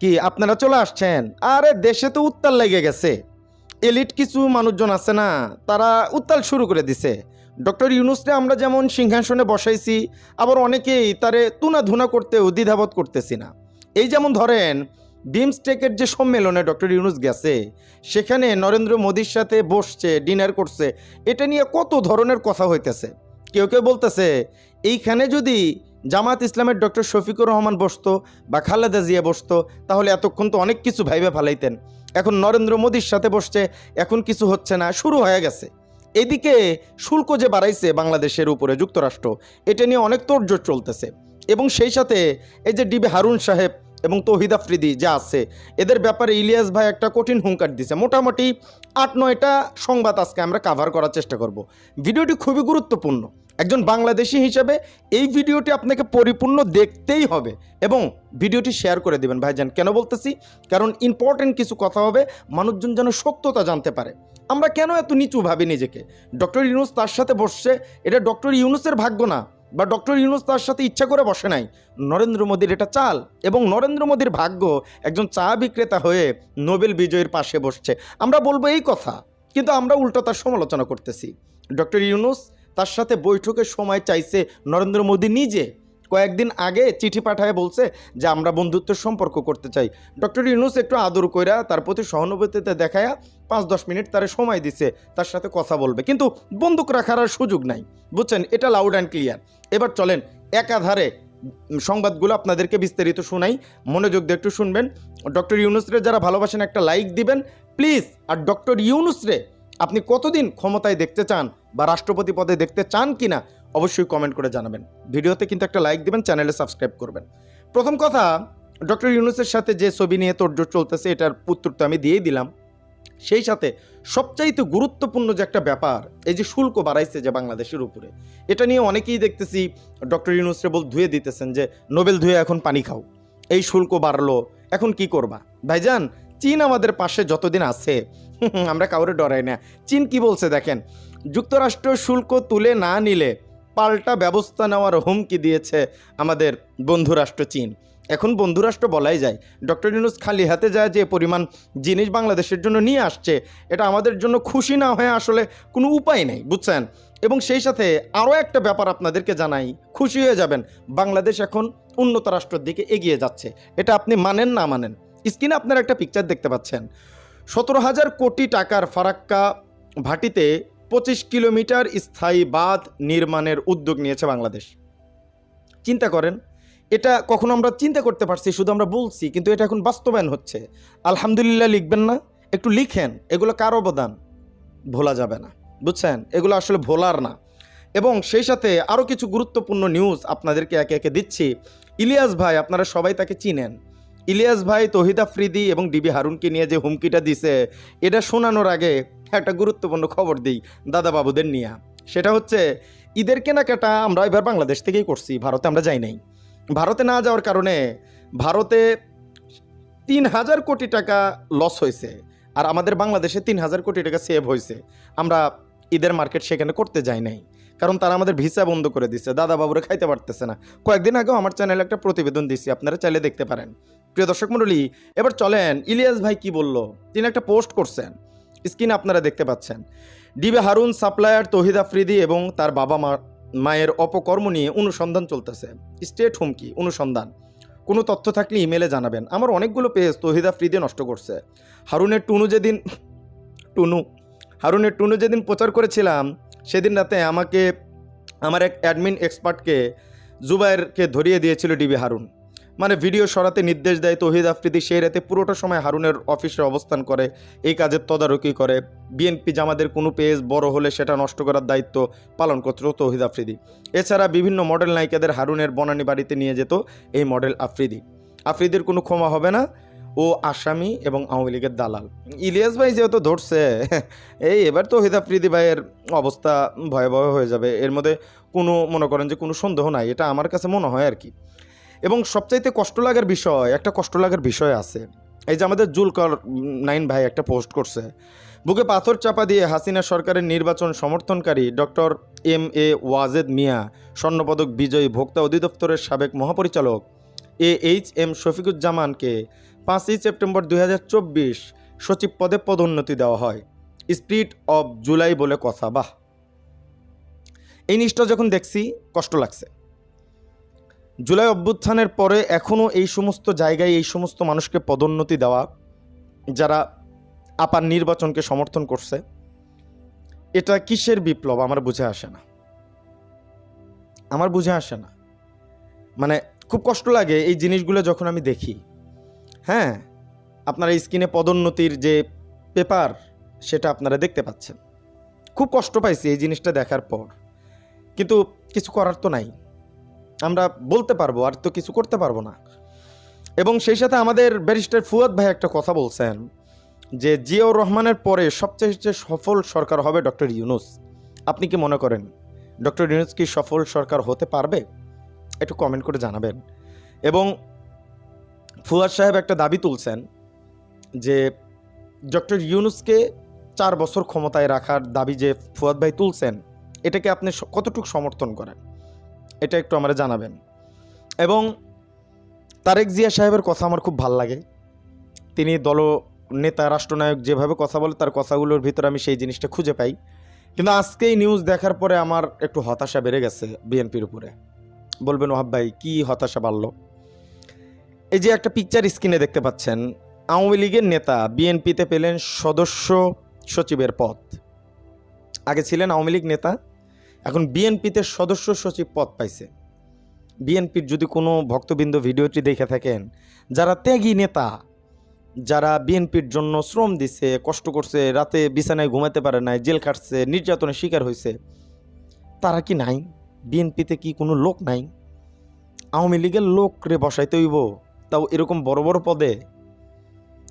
কি, আপনারা চলে আসছেন? আরে, দেশে তো উত্তাল লেগে গেছে। এলিট কিছু মানুষজন আছে না, তারা উত্তাল শুরু করে দিছে। ডক্টর ইউনুসরে আমরা যেমন সিংহাসনে বসাইছি, আবার অনেকেই তারে তুনা ধুনা করতেও দ্বিধাবোধ করতেছি না। এই যেমন ধরেন, বিমস্টেকের যে সম্মেলনে ডক্টর ইউনুস গেছে, সেখানে নরেন্দ্র মোদীর সাথে বসছে, ডিনার করছে, এটা নিয়ে কত ধরনের কথা হইতেছে। কেউ কেউ বলতেছে, এইখানে যদি জামাত ইসলামের ডক্টর শফিকুর রহমান বসতো বা খালেদা জিয়া বসতো, তাহলে এতক্ষণ তো অনেক কিছু ভাইবে ফালাইতেন। এখন নরেন্দ্র মোদীর সাথে বসছে, এখন কিছু হচ্ছে না, শুরু হয়ে গেছে। এদিকে শুল্ক যে বাড়াইছে বাংলাদেশের উপরে, যুক্তরাষ্ট্র, এটা নিয়ে অনেক তোড়জোড় চলতেছে। এবং সেই সাথে এই যে ডিবি হারুন সাহেব এবং তহিদ আফ্রিদি যা আছে, এদের ব্যাপারে ইলিয়াস ভাই একটা কঠিন হুঙ্কার দিছে। মোটামুটি আট নয়টা সংবাদ আজকে আমরা কাভার করার চেষ্টা করব। ভিডিওটি খুবই গুরুত্বপূর্ণ। একজন বাংলাদেশি হিসাবে এই ভিডিওটি আপনাকে পরিপূর্ণ দেখতেই হবে এবং ভিডিওটি শেয়ার করে দেবেন। ভাইজান, কেন বলতেছি? কারণ ইম্পর্টেন্ট কিছু কথা হবে, মানুষজন যেন সত্যতা জানতে পারে। আমরা কেন এত নিচু ভাবি নিজেকে? ডক্টর ইউনুস তার সাথে বসছে, এটা ডক্টর ইউনুসের ভাগ্য না, বা ডক্টর ইউনুস তার সাথে ইচ্ছা করে বসে নাই। নরেন্দ্র মোদীর এটা চাল, এবং নরেন্দ্র মোদীর ভাগ্য একজন চা বিক্রেতা হয়ে নোবেল বিজয়ীর পাশে বসছে। আমরা বলব এই কথা, কিন্তু আমরা উল্টো তার সমালোচনা করতেছি। ডক্টর ইউনুস তার সাথে বৈঠকের সময় চাইছে নরেন্দ্র মোদী নিজে। কয়েকদিন আগে চিঠি পাঠায় বলছে যে, আমরা বন্ধুত্বের সম্পর্ক করতে চাই। ডক্টর ইউনুস একটু আদর কইরা তার প্রতি সহানুভূতিতে দেখায়া পাঁচ দশ মিনিট তার সময় দিছে, তার সাথে কথা বলবে। কিন্তু বন্দুক রাখার আর সুযোগ নাই। বুঝছেন? এটা লাউড অ্যান্ড ক্লিয়ার এবার চলেন, একাধারে সংবাদগুলো আপনাদেরকে বিস্তারিত শোনাই। মনোযোগ দিয়ে একটু শুনবেন। ডক্টর ইউনুসরে যারা ভালোবাসেন, একটা লাইক দিবেন। প্লিজ, আর ডক্টর ইউনুসরে আপনি কতদিন ক্ষমতায় দেখতে চান বা রাষ্ট্রপতি পদে দেখতে চান কি না অবশ্যই কমেন্ট করে জানাবেন। ভিডিওতে কিন্তু একটা লাইক দিবেন চ্যানেলে সাবস্ক্রাইব করবেন। প্রথম কথা, ডক্টর ইউনুসের সাথে যে ছবি নিয়ে তোড়জোড় চলতেছে, এটার উত্তর তো আমি দিয়েই দিলাম। সেই সাথে সবচাইতে গুরুত্বপূর্ণ যে একটা ব্যাপার, এই যে শুল্ক বাড়াইছে যে বাংলাদেশের উপরে, এটা নিয়ে অনেকেই দেখতেছি ডক্টর ইউনুসরে বল ধুয়ে দিতেছেন যে, নোবেল ধুয়ে এখন পানি খাও। এই শুল্ক বাড়লো, এখন কি করবা? ভাইজান, চীন আমাদের পাশে যতদিন আছে আমরা কাউরে ডরাই না। চীন কি বলছে দেখেন? যুক্তরাষ্ট্র শুল্ক তুলে না নিলে পাল্টা ব্যবস্থা নেওয়ার হুমকি দিয়েছে আমাদের বন্ধুরাষ্ট্র চীন। এখন বন্ধুরাষ্ট্র বলাই যায়, ডক্টর ইউনুস খালি হাতে যায় যে পরিমাণ জিনিস বাংলাদেশের জন্য নিয়ে আসছে, এটা আমাদের জন্য খুশি না হয়ে আসলে কোনো উপায় নেই, বুঝছেন? এবং সেই সাথে আরও একটা ব্যাপার আপনাদেরকে জানাই, খুশি হয়ে যাবেন, বাংলাদেশ এখন উন্নত রাষ্ট্রের দিকে এগিয়ে যাচ্ছে, এটা আপনি মানেন না মানেন। স্ক্রিনে আপনারা একটা পিকচার দেখতে পাচ্ছেন সতেরো হাজার কোটি টাকার ফারাক্কা ভাটিতে পঁচিশ কিলোমিটার স্থায়ী বাঁধ নির্মাণের উদ্যোগ নিয়েছে বাংলাদেশ। চিন্তা করেন, এটা কখনো আমরা চিন্তা করতে পারছি, শুধু আমরা বলছি, কিন্তু এটা এখন বাস্তবায়ন হচ্ছে। আলহামদুলিল্লাহ লিখবেন না, একটু লিখেন, এগুলো কার অবদান? ভোলা যাবে না, বুঝছেন? এগুলো আসলে ভোলার না। এবং সেই সাথে আরও কিছু গুরুত্বপূর্ণ নিউজ আপনাদেরকে একে একে দিচ্ছি। ইলিয়াস ভাই, আপনারা সবাই তাকে চিনেন। ইলিয়াস ভাই, তহিদ আফ্রিদি এবং ডিবি হারুনকে নিয়ে যে হুমকিটা দিছে, এটা শোনানোর আগে একটা গুরুত্বপূর্ণ খবর দিই দাদা বাবুদের নিয়ে। সেটা হচ্ছে, ঈদের কেনাকাটা আমরা এবার বাংলাদেশ থেকেই করছি, ভারতে আমরা যাই নাই। ভারতে না যাওয়ার কারণে ভারতে তিন হাজার কোটি টাকা লস হয়েছে, আর আমাদের বাংলাদেশে তিন হাজার কোটি টাকা সেভ হয়েছে। আমরা ঈদের মার্কেট সেখানে করতে যাই নাই। কারণ তারা আমাদের ভিসা বন্ধ করে দিচ্ছে দাদা বাবুরা খাইতে পারতেছে না। কয়েকদিন আগেও আমার চ্যানেলে একটা প্রতিবেদন দিছি, আপনারা চাইলে দেখতে পারেন। প্রিয় দর্শক মণ্ডলী, এবার চলেন, ইলিয়াস ভাই কি বলল? তিনি একটা পোস্ট করছেন, স্ক্রিনে আপনারা দেখতে পাচ্ছেন। ডিবে হারুন সাপ্লায়ার তহিদ আফ্রিদি এবং তার বাবা মা, মায়ের অপকর্ম নিয়ে অনুসন্ধান চলতেছে। স্টেট হুমকি অনুসন্ধান। কোনো তথ্য থাকলে ইমেলে জানাবেন। আমার অনেকগুলো পেজ তহিদ আফ্রিদি নষ্ট করছে। হারুনের টুনু যেদিন, টুনু, হারুনের টুনু যেদিন প্রচার করেছিলাম সেদিন রাতে আমাকে, আমার এক অ্যাডমিন এক্সপার্টকে জুবাইরকে ধরিয়ে দিয়েছিল ডিবি হারুন। মানে ভিডিও সরাতে নির্দেশ দেয় তহিদ আফ্রিদি, সেই রাতে পুরোটা সময় হারুনের অফিসে অবস্থান করে, এই কাজের তদারকি করে। বিএনপি জামাদের কোনো পেজ বড় হলে সেটা নষ্ট করার দায়িত্ব পালন করত তহিদ আফ্রিদি। এছাড়া বিভিন্ন মডেল নায়িকাদের হারুনের বনানী বাড়িতে নিয়ে যেত এই মডেল আফ্রিদি। আফ্রিদির কোনো ক্ষমা হবে না। ও আসামি এবং আওয়ামী লীগের দালাল। ইলিয়াস ভাই যেহেতু ধরছে, এই এবার তো হিদ আফ্রিদি ভাইয়ের অবস্থা ভয়াবহ হয়ে যাবে। এর মধ্যে কোনো, মনে করেন যে কোনো সন্দেহ নাই, এটা আমার কাছে মনে হয় আর কি। এবং সবচাইতে কষ্ট লাগার বিষয়, একটা কষ্ট লাগার বিষয় আছে। এই যে আমাদের জুলকর নাইন ভাই একটা পোস্ট করছে, বুকে পাথর চাপা দিয়ে হাসিনা সরকারের নির্বাচন সমর্থনকারী doctor M A Wazed Miah, স্বর্ণপদক বিজয়ী ভোক্তা অধিদপ্তরের সাবেক মহাপরিচালক এ এইচ এম শফিকুজ্জামানকে পাঁচই সেপ্টেম্বর দু হাজার চব্বিশ সচিব পদে পদোন্নতি দেওয়া হয়। স্পিরিট অব জুলাই বলে কথা, বাহ। এই নিউজটা যখন দেখছি, কষ্ট লাগছে। জুলাই অভ্যুত্থানের পরে এখনও এই সমস্ত জায়গায় এই সমস্ত মানুষকে পদোন্নতি দেওয়া, যারা আপার নির্বাচনকে সমর্থন করছে, এটা কিসের বিপ্লব আমার বুঝে আসে না। আমার বুঝে আসে না। মানে খুব কষ্ট লাগে এই জিনিসগুলো যখন আমি দেখি। হ্যাঁ আপনারা স্ক্রিনে পদোন্নতির যে পেপার, সেটা আপনারা দেখতে পাচ্ছেন। খুব কষ্ট পাইছি এই জিনিসটা দেখার পর। কিন্তু কিছু করার তো নাই। আমরা বলতে পারব, আর তো কিছু করতে পারব না। এবং সেই সাথে আমাদের ব্যারিস্টার ফুয়াদ ভাই একটা কথা বলছেন, যে জিয়াউর রহমানের পরে সবচেয়ে সফল সরকার হবে ডক্টর ইউনুস। আপনি কি মনে করেন, ডক্টর ইউনুস কি সফল সরকার হতে পারবে? একটু কমেন্ট করে জানাবেন। এবং ফুয়াদ সাহেব একটা দাবি তুলছেন যে ডক্টর ইউনুসকে চার বছর ক্ষমতায় রাখার দাবি যে ফুয়াদ ভাই তুলছেন, এটাকে আপনি কতটুকু সমর্থন করেন? এটা একটু আমরা জানাবেন। এবং তারেক জিয়া সাহেবের কথা আমার খুব ভালো লাগে। তিনি দল, নেতা, রাষ্ট্রনায়ক যেভাবে কথা বলে, তার কথাগুলোর ভিতরে আমি সেই জিনিসটা খুঁজে পাই। কিন্তু আজকে এই নিউজ দেখার পরে আমার একটু হতাশা বেড়ে গেছে বিএনপির উপরে। বলবেন, ওহাব ভাই, কী হতাশা বাড়লো? এই যে একটা পিকচার স্ক্রিনে দেখতে পাচ্ছেন, আওয়ামী লীগের নেতা বিএনপিতে পেলেন সদস্য সচিবের পদ। আগে ছিলেন আওয়ামী লীগ নেতা, এখন বিএনপিতে সদস্য সচিব পদ পাইছে। বিএনপির যদি কোনো ভক্তবৃন্দ ভিডিওটি দেখে থাকেন, যারা ত্যাগী নেতা, যারা বিএনপির জন্য শ্রম দিছে, কষ্ট করছে, রাতে বিছানায় ঘুমাতে পারে নাই, জেল খাটছে, নির্যাতনের শিকার হয়েছে তারা কি নাই? বিএনপিতে কি কোনো লোক নাই? আওয়ামী লীগের লোক রে বসাইতে হইব। তাও এরকম বড় বড় পদে?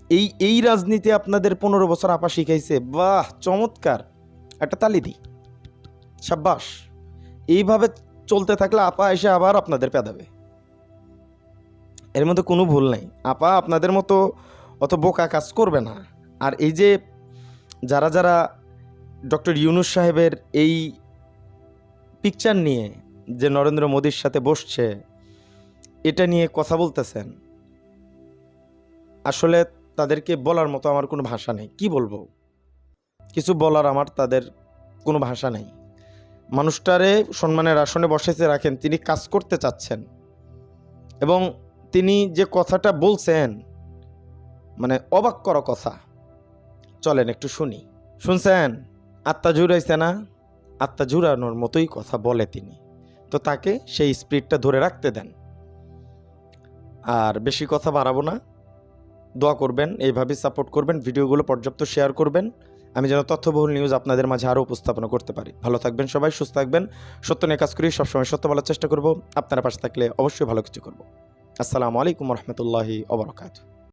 এই এই রাজনীতি আপনাদের পনেরো বছর আপা শিখাইছে। বাহ, চমৎকার। একটা তালি দিই। সাব্বাস। এইভাবে চলতে থাকলে আপা এসে আবার আপনাদের পেদাবে। এর মধ্যে কোনো ভুল নাই। আপা আপনাদের মতো অত বোকা কাজ করবে না। আর এই যে যারা যারা ডক্টর ইউনুস সাহেবের এই পিকচার নিয়ে যে নরেন্দ্র মোদীর সাথে বসছে, এটা নিয়ে কথা বলতেছেন আসলে তাদেরকে বলার মতো আমার কোনো ভাষা নেই। কি বলব? কিছু বলার আমার তাদের কোনো ভাষা নেই। মানুষটারে সম্মানের আসনে বসাইতে রাখেন, তিনি কাজ করতে চাচ্ছেন। এবং তিনি যে কথাটা বলছেন মানে অবাক করা কথা। চলেন একটু শুনি। শুনছেন? আত্মা জুড়াইছে না? আত্মা জুড়ানোর মতোই কথা বলে তিনি। তো তাকে সেই স্পিডটা ধরে রাখতে দেন। আর বেশি কথা বাড়াবো না। দোয়া করবেন, এইভাবে সাপোর্ট করবেন, ভিডিওগুলো পর্যাপ্ত শেয়ার করবেন। আমি যেন তথ্যবহুল নিউজ আপনাদের মাঝে আরও উপস্থাপনা করতে পারি। ভালো থাকবেন সবাই, সুস্থ থাকবেন। সত্য নিয়ে কাজ করি, সবসময় সত্য বলার চেষ্টা করব। আপনারা পাশে থাকলে অবশ্যই ভালো কিছু করব। আসসালামু আলাইকুম রহমতুল্লাহি ওবরাকাতু